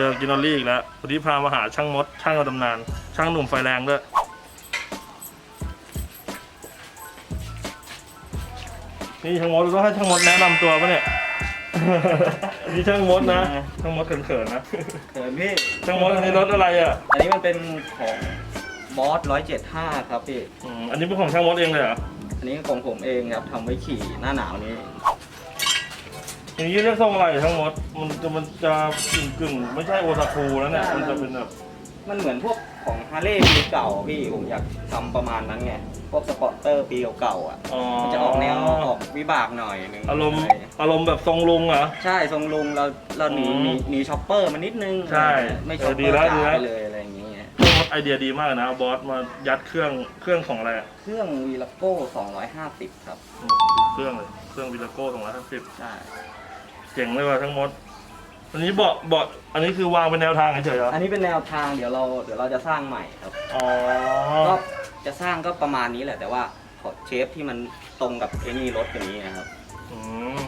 เจอกินอลลี่อีกแล้ววันนี้พามาหาช่างมด ช่างระดำนาน ช่างหนุ่มไฟแรงด้วย นี่ช่างมดต้องให้ช่างมดแนะนำตัวปะเนี่ย นี่ช่างมดนะ ช่างมดเขินๆนะ เขินพี่ช่างมดอันนี้รถอะไรอะ อันนี้มันเป็นของบอส175ครับพี่ อืมอันนี้เป็นของช่างมดเองเลยเหรอ อันนี้ของผมเองครับทำไว้ขี่หน้าหนาวนี้ อย่างนี้เรียกทรงอะไรช่างมด มันจะมันจะกึ่งกึ่งๆไม่ใช่โอซากุแล้วเนี่ย มันจะเป็นแบบ มันเหมือนพวกของฮาร์เลย์ปีเก่าพี่ผมอยากทำประมาณนั้นไง พวกสปอร์เตอร์ปีเก่าๆอะ อ๋อ มันจะออกแนวออกวิบากหน่อยนึงอารมณ์ะไอารมณ์แบบทรงลุงเหรอ ใช่ทรงลุงเราเราหนีอืมหนีหนีช็อปเปอร์มานิดนึงใช่ไม่เอช็ออปเปดีอร์แล้วจ๋าดีแล้ว ไปเลยอะไรอย่างเงี้ยช่างมดไอเดียดีมากเลยนะ บอสมายัดเครื่องเครื่องของอะไรอะเครื่องวีลโก้250 ครับอืมเครื่องเลย เครื่องวิลโก้สองร้อยห้าสิบใช่ เจ๋งเลยว่ะทั้งหมด อันนี้เบาะเบาะอันนี้คือวางเป็นแนวทางเฉยๆเหรออันนี้เป็นแนวทางเดี๋ยวเราเดี๋ยวเราจะสร้างใหม่ครับ อ๋อ ก็จะสร้างก็ประมาณนี้แหละ แต่ว่าขอเชฟที่มันตรงกับไอ้นี่รถอย่างนี้นะครับ อืม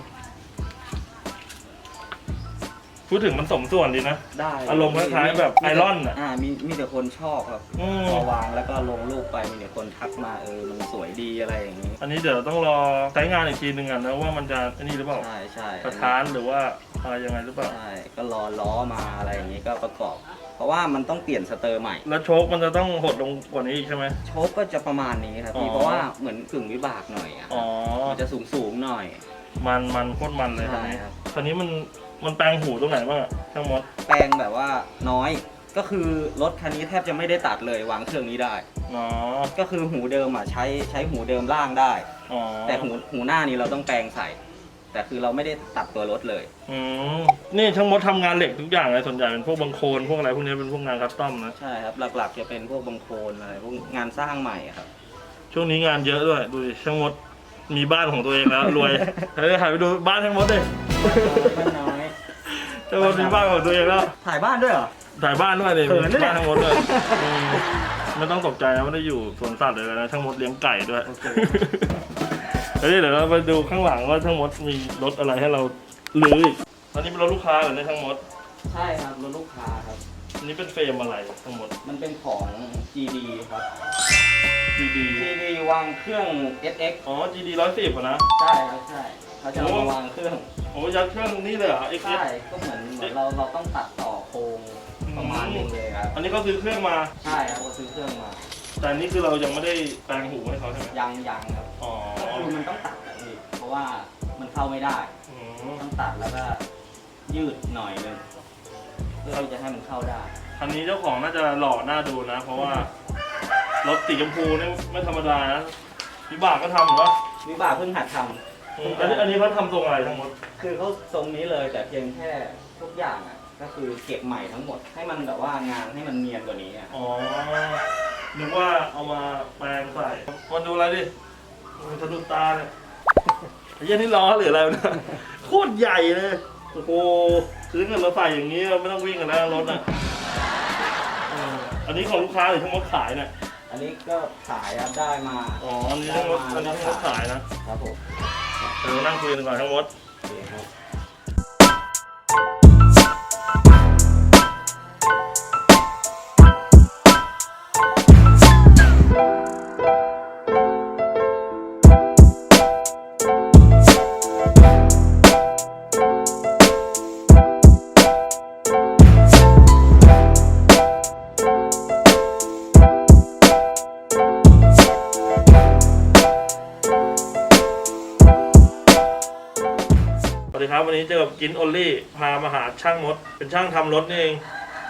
พูดถึงมันสมส่วนดีนะ ได้อารมณ์คล้ายๆแบบไอรอนอะอ่ามีมีแต่คนชอบครับอืม พอวางแล้วก็ลงรูปไปมีแต่คนทักมาเออมันสวยดีอะไรอย่างนี้อันนี้เดี๋ยวต้องรอใช้งานอีกทีหนึ่งอะนะว่ามันจะอันนี้หรือเปล่าใช่ใช่สถานหรือว่าอะไรยังไงหรือเปล่า ใช่ก็รอล้อมาอะไรอย่างนี้ก็ประกอบ เพราะว่ามันต้องเปลี่ยนสเตอร์ใหม่ แล้วโชคมันจะต้องหดลงกว่านี้อีกใช่ไหม โชคก็จะประมาณนี้ครับอ๋พี่อเพราะว่าเหมือนกึ่งวิบากหน่อยอะอ๋อ มันจะสูงสูงๆหน่อย มันมันโคตรมันเลยคันใช่นี้ครับ คันนี้มัน มันแปลงหูตรงไหนบ้างอะช่างมดแปลงแบบว่าน้อย ก็คือรถคันนี้แทบจะไม่ได้ตัดเลยวางเครื่องนี้ได้ อ๋อก็คือหูเดิมอะใช้ใช้หูเดิมล่างได้ อ๋อแต่หูหูหน้านี้เราต้องแปลงใส่ แต่คือเราไม่ได้ตัดตัวรถเลย อืมนี่ช่างมดทำงานเหล็กทุกอย่างเลยส่วนใหญ่เป็นพวกบังโคลนพวกอะไรพวกนี้เป็นพวกงานคัสตอมนะใช่ครับ หลักๆจะเป็นพวกบังโคลนอะไรพวกงานสร้างใหม่อะครับ ช่วงนี้งานเยอะด้วยดูดิช่างมดมีบ้านของตัวเองแล้วรวยเฮ้ยถ่ายไปดูบ้านช่างมดดิ บ้านน้อย ช่างมดมีบ้านของตัวเองแล้วถ่ายบ้านด้วยเหรอ ถ่ายบ้านด้วยดิเขินนะเนี่ย บ้านช่างมดด้วยอืมไม่ต้องตกใจนะไม่ได้อยู่สวนสัตว์เลยนะช่างมดเลี้ยงไก่ด้วยโอเคเฮ้ยเดี๋ยวเราไปดูข้างหลังว่าช่างมดมีรถอะไรให้เราลื้ออีกอันนี้เป็นรถลูกค้าเหรอเนี่ยช่างมดใช่ครับรถลูกค้าครับ อันนี้เป็นเฟรมอะไรทั้งหมดมันเป็นของ GD ครับ GD GD วางเครื่อง SX อ๋อ GD ร้อยสิบอะนะ ใช่ครับใช่ เขาจะเอามาวางเครื่องโอ้ยัดเครื่องนี่เลยเหรอ XS ใช่ก็เหมือนเหมือนเราเราต้องตัดต่อโครงประมาณหนึงเลยครับอันนี้ก็ซื้อเครื่องมา ใช่ครับเราซื้อเครื่องมาแต่อันนี้คือเรายังไม่ได้แปลงหูให้เขาใช่ไหมยังยังครับอ๋อก็คือมันต้องตัดแบบนี้เพราะว่ามันเข้าไม่ได้อืมต้องตัดแล้วก็ยืดหน่อยนึงเพื่อที่จะให้มันเข้าได้ คันนี้เจ้าของน่าจะหล่อน่าดูนะ เพราะว่ารถสีชมพูนี่ไม่ธรรมดานะวิบากก็ทำเหรอ วิบากเพิ่งหัดทำ อืมอันนี้อันนี้เขาทำทรงอะไรทั้งหมด คือเขาทรงนี้เลยแต่เพียงแค่ทุกอย่างอะก็คือเก็บใหม่ทั้งหมดให้มันแบบว่างานให้มันเนียนกว่านี้อะอ๋อนึกว่าเอามาแปลงใส่มาดูอะไรดิมันสะดุดตาเนี่ยไอ้เหี้ยันนี่ล้อหรืออะไรวะเนี่ยโคตรใหญ่เลย โอ้โหซื้อเงินเราใส่อย่างนี้เราไม่ต้องวิ่งกันแล้วรถอะเอออันนี้ของลูกค้าหรือทั้งหมดขายเนี่ย อันนี้ก็ขายครับได้มาอ๋อ อันนี้ทั้งหมดอันนี้ทั้งหมดขายนะครับผม เดี๋ยวนั่งคุยกันก่อนทั้งหมด กินโอลลี่พามาหาช่างมด เป็นช่างทำรถนี่เอง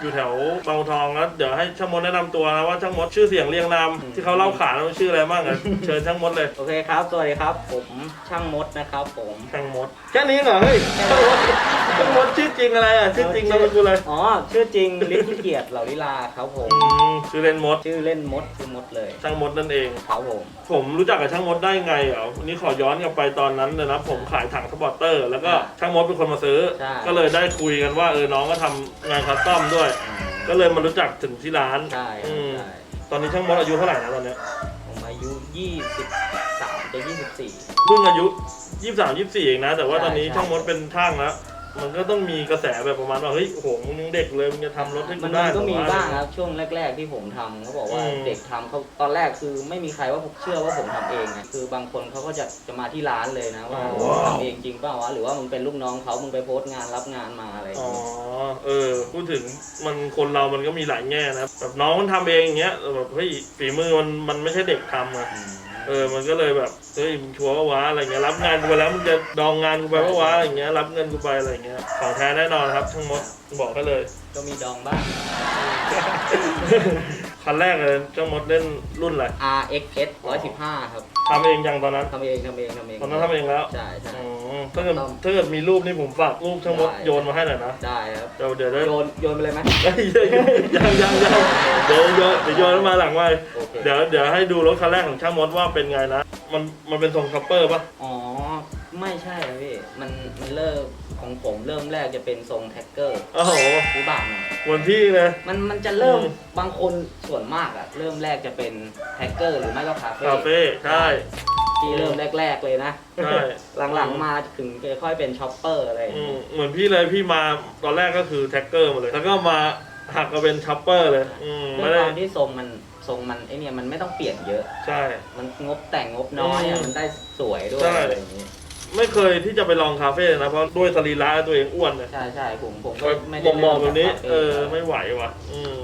อยู่แถวบางบัวทองแล้วเดี๋ยวให้ช่างมดแนะนำตัวนะว่าช่างมดชื่อเสียงเรียงนามที่เขาเล่าขานว่าชื่ออะไรบ้างอะเชิญช่างมดเลยโอเคครับ สวัสดีครับ ผมช่างมดนะครับผมช่างมดแค่นี้เหรอเฮ้ยช่างมดช่างมดชื่อจริงอะไรอะชื่อจริงนามสกุลอะไรอ๋อ ชื่อจริงฤทธิเกียรติเหล่าลิลาครับผม อืมชื่อเล่นมดชื่อเล่นมดชื่อมดเลยช่างมดนั่นเอง ครับผมผมรู้จักกับช่างมดได้ไงเหรอวันนี้ขอย้อนกลับไปตอนนั้นเลยนะผมขายถังสปอร์เตอร์ แล้วก็ช่างมดเป็นคนมาซื้อใช่ก็เลยได้คุยกันว่าเออน้องก็ทำงานคัสตอมด้วยก็เลยมารู้จักถึงที่ร้านใช่คอืรับมใช่ตอนนี้ช่างมดอายุเท่าไหร่นะตอนเนี้ยผมอายุ 23จะ24 เพิ่งอายุ 23 24 เองนะ แต่ว่าใช่ตอนนี้ใช่ ช่างมดเป็นช่างแล้ว มันก็ต้องมีกระแสแบบประมาณว่าเฮ้ยโอ้โหมึงยังเด็กเลยมึงจะทำรถให้กูมันได้มันก็มีเหรอวะบ้างครับช่วงแรก ๆ ที่ผมทำเขาบอกว่าอืมเด็กทำเขาตอนแรกคือไม่มีใครว่าเชื่อว่าผมทำเองไงคือบางคนเขาก็จะจะมาที่ร้านเลยนะว่าทำเองจริงเปล่าวะหรือว่ามึงเป็นลูกน้องเขามึงไปโพสต์งานรับงานมาอะไรอย่างอ๋อเงี้ยเออพูดถึงมันคนเรามันก็มีหลายแง่นะแบบน้องมันทำเองอย่างเงี้ยแบบเฮ้ยฝีมือมันมันไม่ใช่เด็กทำอะมเออมันก็เลยแบบเฮ้ยมึงชัวร์ว่าวะอะไรเงี้ยรับงานกูไปแล้วมึงจะดองงานกูไปปะวะอะไรเงี้ยรับเงินกูไปอะไรเงี้ยของแท้แน่นอนครับ ทั้งหมดบอกให้เลย ก็มีดองบ้าง คันแรกเลยทั้งหมดเล่นรุ่นอะไร RXS 115 ครับทำเองยังตอนนั้น ทำเองทำเองทำเองตอนนั้นทำเองแล้ว ใช่ใช่ อ๋อถ้าเกิดถ้าเกิดมีรูปนี่ผมฝากรูปทั้งหมดได้โยนมาให้หน่อยนะ ได้ครับ เดี๋ยวเดี๋ยวได้ โยนโยนไปเลยไหมเฮ้ยยังยังยังเดี๋ยวโยนเดี๋ยวโยนมาหลังไว้โอเค เดี๋ยวเดี๋ยวให้ดูรถคันแรกของช่างมดว่าเป็นไงนะ มันมันเป็นทรงคัพเปอร์ปะอ๋อ ไม่ใช่ครับพี่ มันมันเริ่ม ของผมเริ่มแรกจะเป็นทรงแท็กเกอร์โอ้โหวิบากหน่อยวันที่เลย มันมันจะเริ่มอืม บางคนส่วนมากอะเริ่มแรกจะเป็นแท็กเกอร์หรือไม่ก็คาเฟ่คาเฟ่ใช่ที่เริ่มแรก ๆเลยนะ ใช่หลังๆมาถึงจะค่อยเป็นช็อปเปอร์อะไรอย่างอืเงี้มยเหมือนพี่เลยพี่มาตอนแรกก็คือแท็กเกอร์มาเลย แล้วก็มาหักมาเป็นชัปเปอร์เลย อืมด้วไม่ยคได้วามที่ทรงมันทรงมันไอเนี่ยมันไม่ต้องเปลี่ยนเยอะ ใช่ มันงบแต่งงบน้อยอือะมมันได้สวยด้วยใช่ อะไรอย่างงี้ ไม่เคยที่จะไปลองคาเฟ่เลยนะเพราะด้วยสรีระตัวเองอ้วนเนี่ยใช่ใช่ผมผมก็ก็ไม่มได้องมองแบบนี้เริ่มเออจากคาฟ่ไม่ไหวว่ะ อืม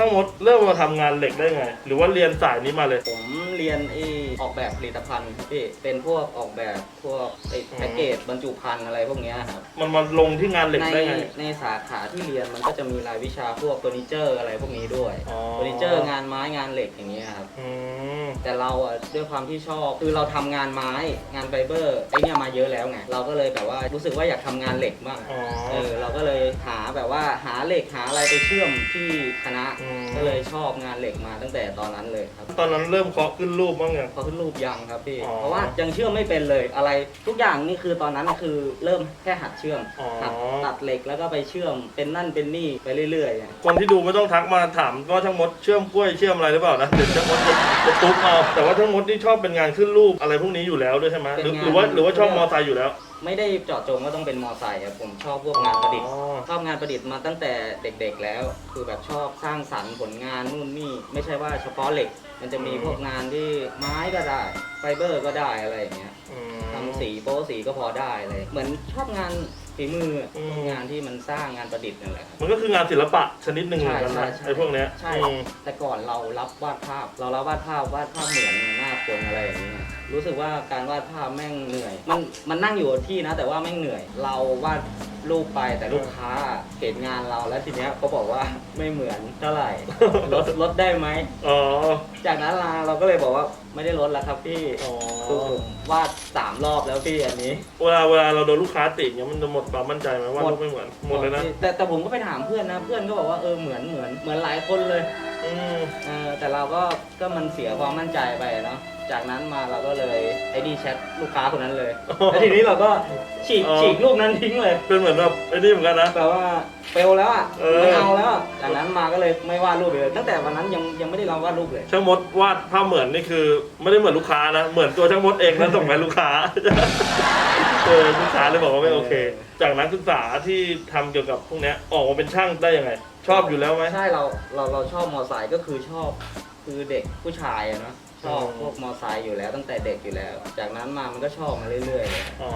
ช่างมดเริ่มมาทำงานเหล็กได้ไง หรือว่าเรียนสายนี้มาเลย ผมเรียนไอออกแบบผลิตภัณฑ์ครับพี่เป็นพวกออกแบบพวกไออืม แพ็กเกจบรรจุภัณฑ์อะไรพวกเนี้ยครับมันมาลงที่งานเหล็กในได้ไง ในสาขาที่เรียนมันก็จะมีรายวิชาพวกเฟอร์นิเจอร์อะไรพวกนี้ด้วยอ๋อ เฟอร์นิเจอร์งานไม้งานเหล็กอย่างเงี้ยครับ อืม แต่เราอะด้วยความที่ชอบคือเราทำงานไม้งานไฟเบอร์ไอเนี่ยมาเยอะแล้วไงเราก็เลยแบบว่ารู้สึกว่าอยากทำงานเหล็กบ้างอ๋อเออเราก็เลยหาแบบว่าหาเหล็กหาอะไรไปเชื่อมที่คณะอืมก็เลยชอบงานเหล็กมาตั้งแต่ตอนนั้นเลยครับ ตอนนั้นเริ่มเคาะขึ้นรูปบ้างยังพอขึ้นรูปยังครับพี่ อ๋อเพราะว่ายังเชื่อมไม่เป็นเลยอะไรทุกอย่างนี่คือตอนนั้นคือเริ่มแค่หัดเชื่อมอ๋อ หัดตัดเหล็กแล้วก็ไปเชื่อมเป็นนั่นเป็นนี่ไปเรื่อยๆอะคนที่ดูไม่ต้องทักมาถามว่าช่างมดเชื่อมกล้วยเชื่อมอะไรหรือเปล่านะเดี๋ยวช่างมดจะจะตุ๊บเอาแต่ว่าช่างมดนี่ชอบเป็นงานขึ้นรูปอะไรพวกนี้อยู่แล้วด้วยใช่ไหมหรือหรือว่าหรือว่าชอบมอไซค์อยู่แล้ว ไม่ได้เจาะจงว่าต้องเป็นมอไซค์อะผมชอบพวกงานประดิษฐ์ อ๋อ ชอบงานประดิษฐ์มาตั้งแต่เด็กๆแล้ว คือแบบชอบสร้างสรรค์ผลงานนู่นนี่ไม่ใช่ว่าเฉพาะเหล็ก มันจะมีพวกงานที่ไม้ก็ได้ ไฟเบอร์ก็ได้อะไรอย่างเงี้ยอืม ทำสีโป๊สีก็พอได้เลย เหมือนชอบงานฝีมืออะอืมพวกงานที่มันสร้างงานประดิษฐ์นั่นแหละครับ มันก็คืองานศิลปะชนิดหนึ่งเหมือนกันนะใช่ใช่ ไอ้พวกเนี้ยใช่ อืมแต่ก่อนเรารับวาดภาพ เรารับวาดภาพวาดภาพเหมือนหน้าคนอะไรอย่างเงี้ย รู้สึกว่าการวาดภาพแม่งเหนื่อย มันมันนั่งอยู่กับที่นะ แต่ว่าแม่งเหนื่อย เราวาดรูปไปแต่ลูกค้าเห็นงานเราแล้วทีเนี้ยเขาบอกว่าไม่เหมือนเท่าไหร่ ลดลดได้ไหม อ๋อ จากนั้นลาเราก็เลยบอกว่าไม่ได้ลดแล้วครับพี่อ๋อ คือผมวาดสามรอบแล้วพี่อันนี้ เวลาเวลาเราโดนลูกค้าติเงี้ยมันจะหมดความมั่นใจไหมว่าหมด ลูกไม่เหมือนหมดเลยนะแต่แต่ผมก็ไปถามเพื่อนนะ เพื่อนก็บอกว่าเออเหมือนเหมือนเหมือนหลายคนเลยอืมเออแต่เราก็ก็มันเสียความมั่นใจไปเนาะ จากนั้นมาเราก็เลยไอ้ดีแชทลูกค้าคนนั้นเลย แล้วทีนี้เราก็ฉีกอ๋อ ฉีกรูปนั้นทิ้งเลย เป็นเหมือนแบบไอ้นี่เหมือนกันนะ แปลว่าเฟลแล้วอะเออ ไม่เอาแล้วอะจากนั้นมาก็เลยไม่วาดรูปเลย ตั้งแต่วันนั้นยังยังไม่ได้ลองวาดรูปเลย ช่างมดวาดภาพเหมือนนี่คือ ไม่ได้เหมือนลูกค้านะ เหมือนตัวช่างมดเองแล้วส่งไปลูกค้า เออลูกค้าเลยบอกว่าไม่โอเค จากนักศึกษาที่ทำเกี่ยวกับพวกเนี้ยออกมาเป็นช่างได้ยังไง ชอบอยู่แล้วไหม ใช่เราเราเราชอบมอไซค์ก็คือชอบคือเด็กผู้ชายอะเนาะ ชอบอืมพวกมอไซค์อยู่แล้วตั้งแต่เด็กอยู่แล้ว จากนั้นมามันก็ชอบมาเรื่อยๆเลยอ๋อ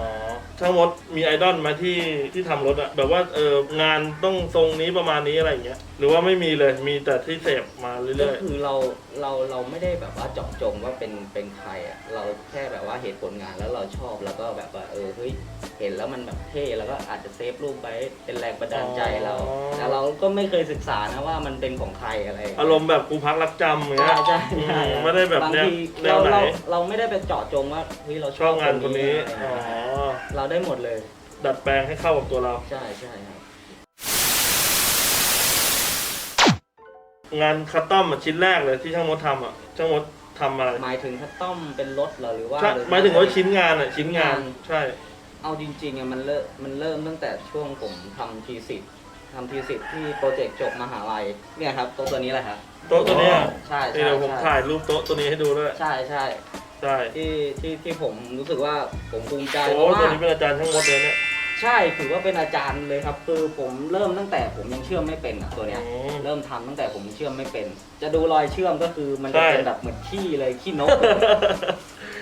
ช่างมดมีไอดอลไหมาที่ที่ทำรถอะแบบว่าเอองานต้องทรงนี้ประมาณนี้อะไรอย่างเงี้ยหรือว่าไม่มีเลยมีแต่ที่เสพมาก็เรื่อยคือเราเราเราไม่ได้แบบว่าเจาะจงว่าเป็นเป็นใครอะเราแค่แบบว่าเหตุผลงานแล้วเราชอบแล้วก็แบบว่าเออเฮ้ยเห็นแล้วมันแบบเท่แล้วก็อาจจะเซฟรูปไว้เป็นแรงบันดาลใจเราแต่เราก็ไม่เคยศึกษานะว่ามันเป็นของใครอะไร ๆ อารมณ์แบบกูพักรักจำอย่างใช่เงี้ยใช่ใช่อืมไม่ได้แบบบางแนวทีแนเราวไหน เราเราไม่ได้ไปเจาะจงว่าเฮ้ยเราชอบงานคนนี้ อะไรอ๋อ เงี้ยเราได้หมดเลย ดัดแปลงให้เข้ากับตัวเรา ใช่ใช่ครับงานคัสตอมอะชิ้นแรกเลยที่ช่างมดทำอะ ช่างมดทำอะไรหมายถึงคัสตอมเป็นรถเหรอหรือว่าใช่รือ หมายถึงว่าชิ้นงานอะ ชิ้นงานชิ้นงาน ใช่ เอาจริงๆอะมันเริ่มมันเริ่มตั้งแต่ช่วงผมทำทีสิทธ์ทำทีสิทธ์ที่โปรเจกต์จบมหาลัยเนี่ยครับโต๊ะตัวนี้แหละครับโต๊ะตัวเนี้ยใช่เดี๋ใช่ยวผมใช่ถ่ายรูปโต๊ะตัวนี้ให้ดูด้วยใช่ใช่ใช่ที่ที่ที่ผมรู้สึกว่าผมภูมิใจโอ้เพราะตัวว่านี้เป็นอาจารย์ช่างมดเลยเนี่ยใช่ถือว่าเป็นอาจารย์เลยครับ คือผมเริ่มตั้งแต่ผมยังเชื่อมไม่เป็นอะตัวเนี้ย อืม เริ่มทำตั้งแต่ผมเชื่อมไม่เป็น จะดูรอยเชื่อมก็คือมันใช่ จะเป็นแบบเหมือนขี้เลยขี้นก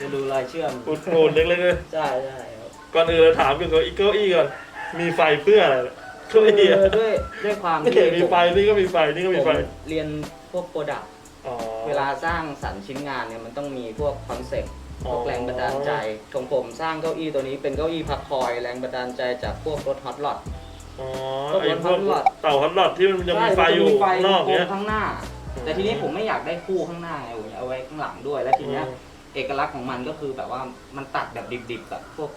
จะดูรอยเชื่อมปูดปูดเล็กๆเลยใช่ใช่ครับก่อนอื่นเราถามเกี่ยวกับอีเก้าอี้ก่อน มีไฟเพื่ออะไรเก้าอี้คืออะด้วยด้วยความไม่ที่เห็นมีผมไฟนี่ก็มีไฟนี่ก็มีผมไฟเรียน พวกโปรดักอ๋อ เวลาสร้างสรรค์ชิ้นงานเนี่ยมันต้องมีพวกคอนเซ็ปต์อ๋พอวกแรงบันดาลใจของผมสร้างเก้าอี้ตัวนี้เป็นเก้าอี้พักคอยแรงบันดาลใจจากพวกรถฮอตลอด อ๋อพวกไอ้พวกฮอตรอดเต่าฮอตรอดที่มันยังมีไฟอยู่ใช่ข้างนอกมัจะมีไฟเนี้ย ข้างหน้าอืมแต่ทีนี้ผมไม่อยากได้คู่ข้างหน้าไงผมอยากเอาไว้ข้างหลังด้วย แล้วทีเนี้ยอืมเอกลักษณ์ของมันก็คือแบบว่ามันตัดแบบดิบๆแบบพวก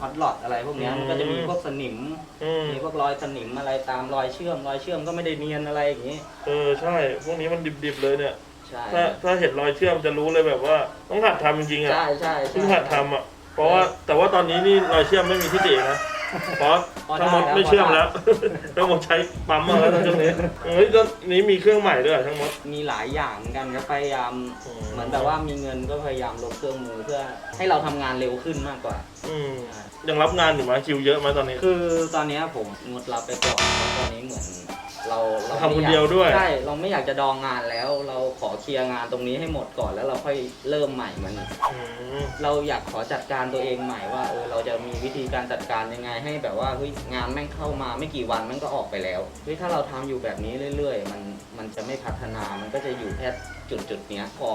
ฮอตลอดอะไรพวกเนี้ยอืม มันก็จะมีพวกสนิมอืมมีพวกรอยสนิมอะไรตามรอยเชื่อม รอยเชื่อมก็ไม่ได้เนียนอะไรอย่างงี้ เออใช่ พวกนี้มันดิบๆเลยเนี่ย ใช่ถ้าถ้าเห็นรอยเชื่อมจะรู้เลยแบบว่า ต้องหัดทำจริงๆอะใช่ใช่เพิ่งหัดทำอะเพราะว่าแต่ว่าตอนนี้นี่รอยเชื่อมไม่มีที่ตินะ เพราะทั้งหมดไม่เชื่อมแล้วทั้งหมดใช้ปั๊มมาแล้วตอนนี้เฮ้ยตอนนี้มีเครื่องใหม่ด้วยเหรอทั้งหมด มีหลายอย่างเหมือนกันก็พยายามอืม เหมือนแบบว่ามีเงินก็พยายามลดเครื่องมือเพื่อให้เราทำงานเร็วขึ้นมากกว่า อืมยังรับงานอยู่ไหมคิวเยอะไหมตอนนี้ คือตอนเนี้ยผมงดรับไปก่อนเพราะตอนนี้เหมือน เราเราทำคนเดียวด้วย ใช่เราไม่อยากจะดองงานแล้ว เราขอเคลียร์งานตรงนี้ให้หมดก่อนแล้วเราค่อยเริ่มใหม่มัน อืมเราอยากขอจัดการตัวเองใหม่ว่าเออเราจะมีวิธีการจัดการยังไงให้แบบว่าเฮ้ยงานแม่งเข้ามาไม่กี่วันมันก็ออกไปแล้วเฮ้ยถ้าเราทำอยู่แบบนี้เรื่อย ๆ มันมันจะไม่พัฒนามันก็จะอยู่แค่จุดจุดๆเนี้ยขอ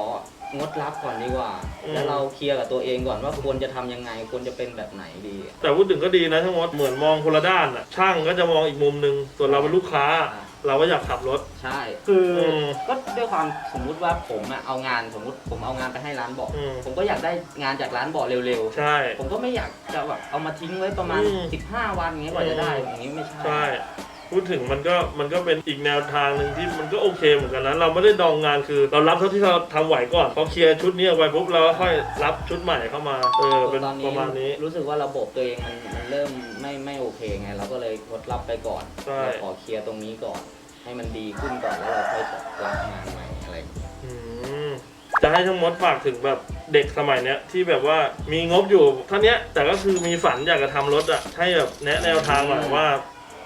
งดรับก่อนดีกว่าแล้วเราเคลียร์กับตัวเองก่อนว่าควรจะทำยังไงควรจะเป็นแบบไหนดีแต่พูดถึงก็ดีนะทั้งหมดเหมือนมองคนละด้านอะ ช่างก็จะมองอีกมุมหนึ่งส่วนเราเป็นลูกค้าเราก็อยากขับรถ ใช่ คืออมก็ด้วยความสมมุติว่าผมอะเอางานสมมุติผมเอางานไปให้ร้านเบอก อืม ผมก็อยากได้งานจากร้านเบอกเร็วใช่ ๆ ผมก็ไม่อยากจะแบบเอามาทิ้งไว้ประมาณ อืม15 วันอย่างเงี้ยกว่าจะได้อืมอย่างงี้ไม่ใช่ ใช่ พูดถึงมันก็มันก็เป็นอีกแนวทางหนึ่งที่มันก็โอเคเหมือนกันนะเราไม่ได้ดองงานคือ เรารับเท่าที่เราทำไหวก่อนพอเคลียร์ชุดนี้ออกไปปุ๊บเราก็ค่อยรับชุดใหม่เข้ามาเออเป็นตอนประมาณนี้ รู้สึกว่าระบบตัวเองมันมันเริ่มไม่ไม่โอเคไงเราก็เลยงดรับไปก่อนใช่ เราขอเคลียร์ตรงนี้ก่อน ให้มันดีขึ้นก่อนแล้วเราค่อยรับงานใหม่อะไรอย่างเงี้ยอืมจะให้ทั้งมดฝากถึงแบบเด็กสมัยเนี้ยที่แบบว่ามีงบอยู่เท่าเนี้ยแต่ก็คือมีฝันอยากจะทำรถอะให้แบบแนะแนวทางหน่อยว่า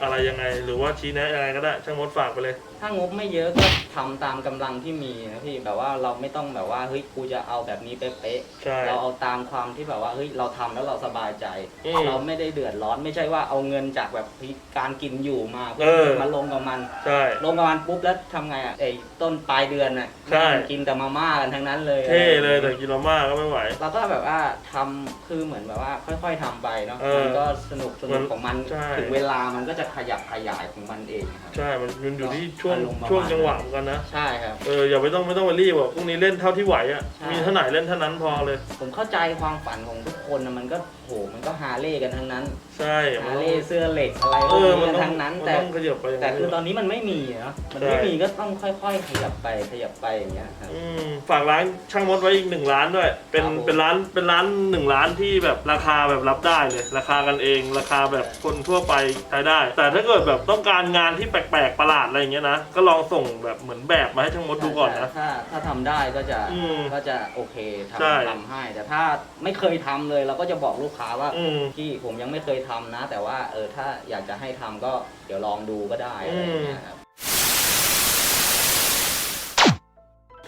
อะไรยังไง หรือว่าชี้แนะยังไงก็ได้ ช่างมดฝากไปเลย ถ้างบไม่เยอะก็ทำตามกำลังที่มีนะพี่แบบว่าเราไม่ต้องแบบว่าเฮ้ยกูจะเอาแบบนี้เป๊ะใช่ๆเราเอาตามความที่แบบว่าเฮ้ยเราทำแล้วเราสบายใจ อืมเราไม่ได้เดือดร้อนไม่ใช่ว่าเอาเงินจากแบบเฮ้ยการกินอยู่มาเออ มาลงกับมัน ใช่ ลงกับมันปุ๊บแล้วทำไงอะไอ้ต้นปลายเดือนน่ะใช่ กินแต่มาม่ากันทั้งนั้นเลยเท่เลยแต่กินมาม่าก็ไม่ไหว เราก็แบบว่าทำคือเหมือนแบบว่า ค่อย ๆทำไปเนาะเออมันก็สนุกสมันุกนของมันใช่ ถึงเวลามันก็จะขยับขยายของมันเองครับ ใช่ มันมันอยู่ที่ช่วงอารมณ์ประมาณ ช่วงจังหวะเหมือนกันนะ ใช่ครับ เอออย่าไปต้องไม่ต้องไปรีบอะพรุ่งนี้เล่นเท่าที่ไหวอะ ใช่ มีเท่าไหร่เล่นเท่านั้นพอเลย ผมเข้าใจความฝันของทุกคนนะมันก็โหมันก็ฮาเล่กันทั้งนั้นใช่ฮามันต้เล่องเสื้อเหล็กอะไรพเอวกอมันนี้ต้องทั้งนั้น มันแต่ต้องขยับไปย่างแต่คือตอนั้นนนี้มันไม่มีเนาะมันใช่ไม่มีก็ต้องค่อย ๆ ขยับไปขยับไปอย่างเงี้ยครับ อืมฝากร้านช่างมดไว้อีกหนึ่งร้านด้วย เป็นครับผม เป็นร้านเป็นร้านหนึ่งร้านที่แบบราคาแบบรับได้เลย ราคากันเอง ราคาแบบคนทั่วไปใช้ได้แต่ถ้าเกิดแบบต้องการงานที่แปลกๆประหลาดอะไรอย่างเงี้ยนะ ก็ลองส่งแบบเหมือนแบบมาให้ช่างมดดูก่อนนะ ถ้าถ้าทำได้ก็จะอืมก็จะโอเคใช่ ทำทำให้ แต่ถ้าไม่เคยทำเลยเราก็จะบอกลูกค้าว่าอืม พี่ผมยังไม่เคยทำนะ แต่ว่าเออถ้าอยากจะให้ทำก็เดี๋ยวลองดูก็ได้อะไรอย่างเงี้ยครับ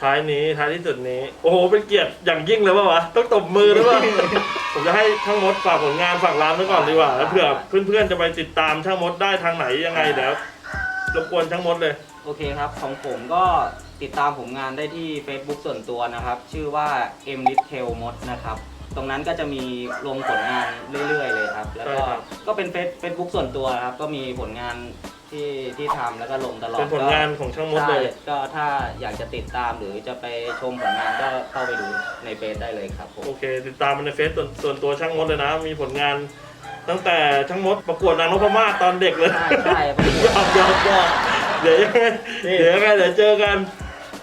ท้ายนี้ท้ายที่สุดนี้ โอ้โหเป็นเกียรติอย่างยิ่งเลยป่าวะต้องตบมือหรือเปล่า ผมจะให้ช่างมดฝากผลงานฝากร้านไว้ก่อนดีกว่าแล้วเผื่อเพื่อนๆจะไปติดตามช่างมดได้ทางไหนยังไงเดี๋ยวรบกวนช่างมดเลย โอเคครับของผมก็ติดตามผมงานได้ที่ Facebook ส่วนตัวนะครับ ชื่อว่า m l i t t a i l Mod นะครับ ตรงนั้นก็จะมีลงผลงานเรื่อยๆเลยครับ แล้วก็ใช่ครับ ก็เป็นเฟซเฟซบุ๊กส่วนตัวครับ ก็มีผลงาน ที่ที่ทำแล้วก็ลงตลอดเป็นผลงานของช่างมดใช่เลยก็ถ้าอยากจะติดตามหรือจะไปชมผลงานก็เข้าไปดูในเฟซได้เลยครับผม โอเค ติดตามมันในเฟซส่วนส่วนตัวช่างมดเลยนะ มีผลงาน ตั้งแต่ช่างมดประกวดนางนพมาศตอนเด็กเลยใช่ใช่ประกยวดอมยอมยอมเดี๋ยวยังไงนี่ เดี๋ยวยังไงเดี๋ยวเจอกัน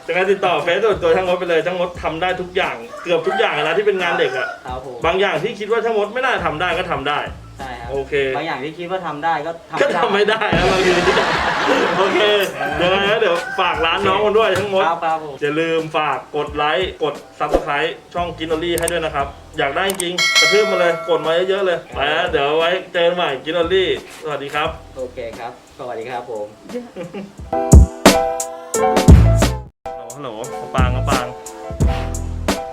จะไงติดต่อเฟซส่วนตัวช่างมดไปเลยช่างมดทำได้ทุกอย่าง เกือบทุกอย่างนะที่เป็นงานเด็กอะครับผมบางอย่างที่คิดว่าช่างมดไม่น่าทำได้ก็ทำได้ใช่ครับ โอเค บางอย่างที่คิดว่าทำได้ก็ทำก็ไม่ได้ทำไม่ได้นะบางทีโอเคเดี๋ยวนะเดี๋ยวฝากร้านน้องมันด้วยทั้งหมด ครับครับผมอย่าลืมฝากกดไลค์กดซับสไคร b ์ช่องกินอรี่ให้ด้วยนะครับ อยากได้จริงกระทืบมาเลย กดมาเยอะๆเลยไปแล้วเดี๋ยวไว้เจอกันใหม่กินอรี่สวัสดีครับ โอเคครับ สวัสดีครับผม ฮัลโหลฮัลโหลมะปางมะปาง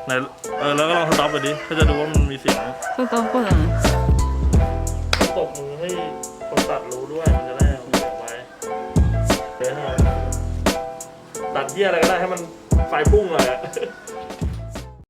ไหนเออแล้วก็ลองสต็อปไปดิถ้าจะดูว่ามันมีเสียง สต๊อปก่อนนะตบมือ ให้คนตัดรู้ด้วยมันจะได้เอาเก็บไว้เดี๋ยวให้เราตัดเยี่ยอะไรก็ได้ให้มันไฟพุ่งเลยอะ